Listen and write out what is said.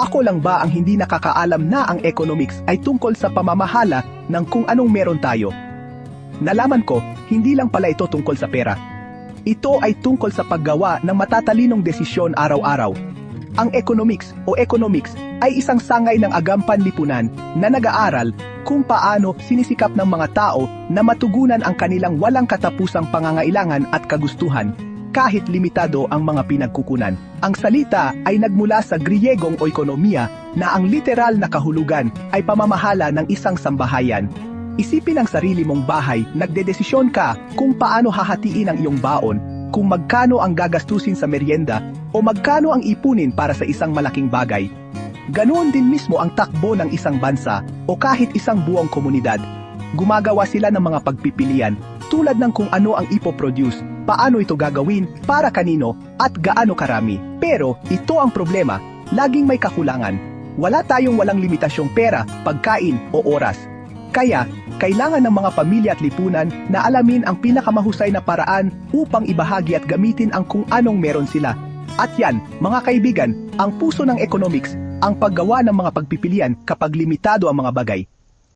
Ako lang ba ang hindi nakakaalam na ang economics ay tungkol sa pamamahala ng kung anong meron tayo? Nalaman ko, hindi lang pala ito tungkol sa pera. Ito ay tungkol sa paggawa ng matatalinong desisyon araw-araw. Ang economics o economics ay isang sangay ng agampan lipunan na nag-aaral kung paano sinisikap ng mga tao na matugunan ang kanilang walang katapusang pangangailangan at kagustuhan kahit limitado ang mga pinagkukunan. Ang salita ay nagmula sa Griyegong oikonomiya na ang literal na kahulugan ay pamamahala ng isang sambahayan. Isipin ang sarili mong bahay, nagdedesisyon ka kung paano hahatiin ang iyong baon, kung magkano ang gagastusin sa merienda, o magkano ang ipunin para sa isang malaking bagay. Ganoon din mismo ang takbo ng isang bansa o kahit isang buong komunidad. Gumagawa sila ng mga pagpipilian tulad ng kung ano ang ipoproduce, paano ito gagawin, para kanino, at gaano karami. Pero ito ang problema, laging may kakulangan. Wala tayong walang limitasyong pera, pagkain o oras. Kaya, kailangan ng mga pamilya at lipunan na alamin ang pinakamahusay na paraan upang ibahagi at gamitin ang kung anong meron sila. At yan, mga kaibigan, ang puso ng economics, ang paggawa ng mga pagpipilian kapag limitado ang mga bagay.